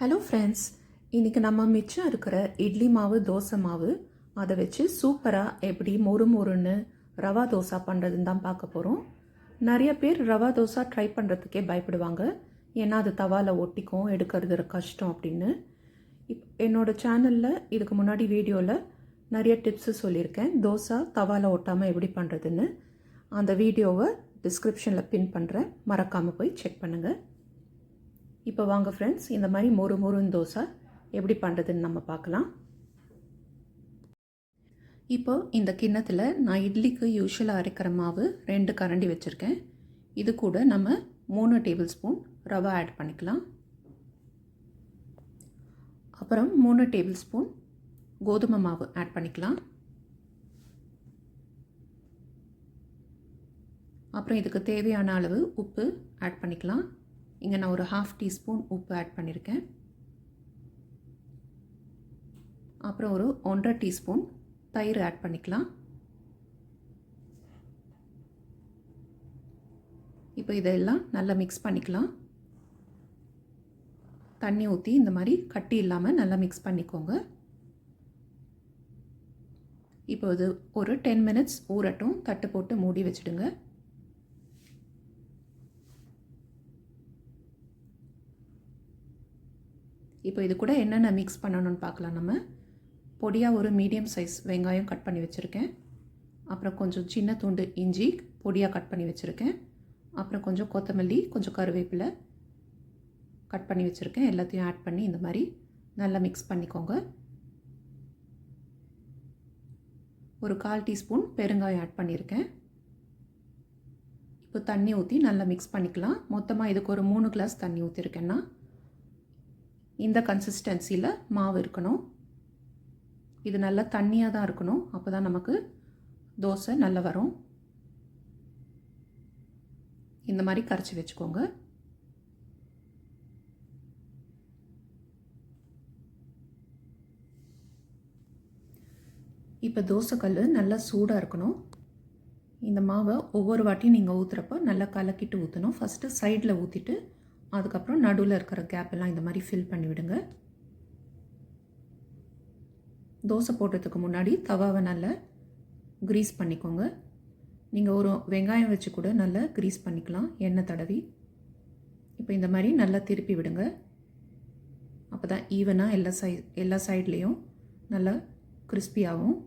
Hello friends இன்றைக்கி நம்ம மிச்சம் இருக்கிற இட்லி மாவு தோசை மாவு அதை வச்சு சூப்பராக எப்படி மொறு மொறுன்னு ரவா தோசை பண்ணுறதுன்னு தான் பார்க்க போகிறோம் நிறைய பேர் ரவா தோசை ட்ரை பண்ணுறதுக்கே பயப்படுவாங்க. ஏன்னா அது தவாவில் ஒட்டிக்கும் எடுக்கிறது கஷ்டம் அப்படின்னு. இப் என்னோடய சேனலில் இதுக்கு முன்னாடி வீடியோவில் நிறைய டிப்ஸு சொல்லியிருக்கேன். தோசை தவாவில் ஒட்டாமல் எப்படி பண்ணுறதுன்னு அந்த வீடியோவை டிஸ்கிரிப்ஷனில் பின் பண்ணுறேன் மறக்காமல் போய் செக் பண்ணுங்கள் இப்போ வாங்க ஃப்ரெண்ட்ஸ் இந்த மாதிரி மொறு மொறுன்னு தோசை எப்படி பண்ணுறதுன்னு நம்ம பார்க்கலாம். இப்போ இந்த கிண்ணத்தில் நான் இட்லிக்கு யூஸ்வலாக அரைக்கிற மாவு ரெண்டு கரண்டி வச்சுருக்கேன். இது கூட நம்ம மூணு டேபிள் ஸ்பூன் ரவை ஆட் பண்ணிக்கலாம். அப்புறம் மூணு டேபிள் ஸ்பூன் கோதுமை மாவு ஆட் பண்ணிக்கலாம். அப்புறம் இதுக்கு தேவையான அளவு உப்பு ஆட் பண்ணிக்கலாம். இங்கே நான் ஒரு ஹாஃப் டீஸ்பூன் உப்பு ஆட் பண்ணியிருக்கேன் அப்புறம் ஒரு ஒன்றரை டீஸ்பூன் தயிர் ஆட் பண்ணிக்கலாம். இப்போ இதெல்லாம் நல்லா மிக்ஸ் பண்ணிக்கலாம். தண்ணி ஊற்றி இந்த மாதிரி கட்டி இல்லாமல் நல்லா மிக்ஸ் பண்ணிக்கோங்க. இப்போ இது ஒரு டென் மினிட்ஸ் ஊறட்டும் தட்டு போட்டு மூடி வச்சுடுங்க. இப்போ இது கூட என்னென்ன மிக்ஸ் பண்ணணும்னு பார்க்கலாம் நம்ம. பொடியாக ஒரு மீடியம் சைஸ் வெங்காயம் கட் பண்ணி வச்சுருக்கேன். அப்புறம் கொஞ்சம் சின்ன துண்டு இஞ்சி பொடியாக கட் பண்ணி வச்சுருக்கேன். அப்புறம் கொஞ்சம் கொத்தமல்லி கொஞ்சம் கருவேப்பிலை கட் பண்ணி வச்சுருக்கேன். எல்லாத்தையும் ஆட் பண்ணி இந்த மாதிரி நல்லா மிக்ஸ் பண்ணிக்கோங்க. ஒரு கால் டீஸ்பூன் பெருங்காயம் ஆட் பண்ணியிருக்கேன். இப்போ தண்ணி ஊற்றி நல்லா மிக்ஸ் பண்ணிக்கலாம். மொத்தமாக இதுக்கு ஒரு மூணு கிளாஸ் தண்ணி ஊற்றிருக்கேன்னா இந்த கன்சிஸ்டன்சியில் மாவு இருக்கணும். இது நல்லா தண்ணியாக தான் இருக்கணும். அப்போ தான் நமக்கு தோசை நல்லா வரும். இந்த மாதிரி கரைச்சி வச்சுக்கோங்க. இப்போ தோசைக்கல் நல்லா சூடாக இருக்கணும். இந்த மாவை ஒவ்வொரு வாட்டியும் நீங்கள் ஊற்றுறப்ப நல்லா கலக்கிட்டு ஊற்றணும் ஃபஸ்ட்டு சைடில் ஊற்றிட்டு அதுக்கப்புறம் நடுவில் இருக்கிற கேப் எல்லாம் இந்த மாதிரி ஃபில் பண்ணி விடுங்க. தோசை போடுறதுக்கு முன்னாடி தவாவை நல்லா க்ரீஸ் பண்ணிக்கோங்க. நீங்கள் ஒரு வெங்காயம் வச்சு கூட நல்லா க்ரீஸ் பண்ணிக்கலாம் எண்ணெய் தடவி. இப்போ இந்த மாதிரி நல்லா திருப்பி விடுங்க. அப்போ தான் ஈவனாக எல்லா சை எல்லா சைட்லேயும் நல்லா கிறிஸ்பியாகும்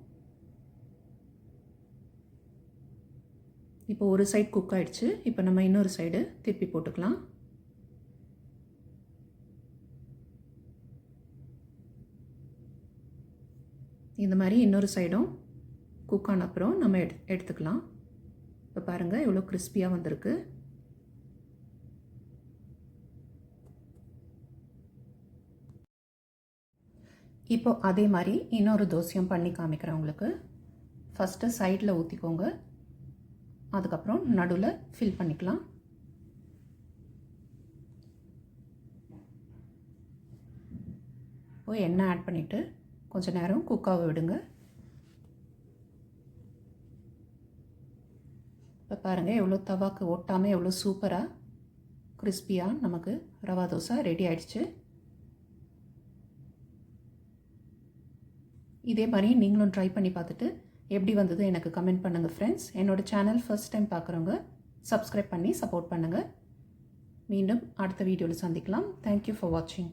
இப்போ ஒரு சைட் குக் ஆகிடுச்சு இப்போ நம்ம இன்னொரு சைடு திருப்பி போட்டுக்கலாம். இந்த மாதிரி இன்னொரு சைடும் குக் ஆன அப்புறம் நம்ம எடு எடுத்துக்கலாம். இப்போ பாருங்கள் எவ்வளோ கிறிஸ்பியாக வந்திருக்கு. இப்போ அதே மாதிரி இன்னொரு தோசையும் பண்ணி காமிக்கிறேன் உங்களுக்கு. ஃபஸ்ட்டு சைடில் ஊற்றிக்கோங்க அதுக்கப்புறம் நடுவில் ஃபில் பண்ணிக்கலாம். இப்போ எண்ணெய் ஆட் பண்ணிவிட்டு கொஞ்சம் நேரம் குக்காக விடுங்க. இப்போ பாருங்கள் எவ்வளோ தவாக்கு ஒட்டாமல் எவ்வளோ சூப்பராக கிறிஸ்பியாக நமக்கு ரவா தோசை ரெடி ஆயிடுச்சு. இதே மாதிரி நீங்களும் ட்ரை பண்ணி பார்த்துட்டு எப்படி வந்தது எனக்கு கமெண்ட் பண்ணுங்கள் ஃப்ரெண்ட்ஸ் என்னோடய சேனல் ஃபர்ஸ்ட் டைம் பார்க்குறவங்க சப்ஸ்கிரைப் பண்ணி சப்போர்ட் பண்ணுங்கள் மீண்டும் அடுத்த வீடியோவில் சந்திக்கலாம். தேங்க்யூ ஃபார் வாட்சிங்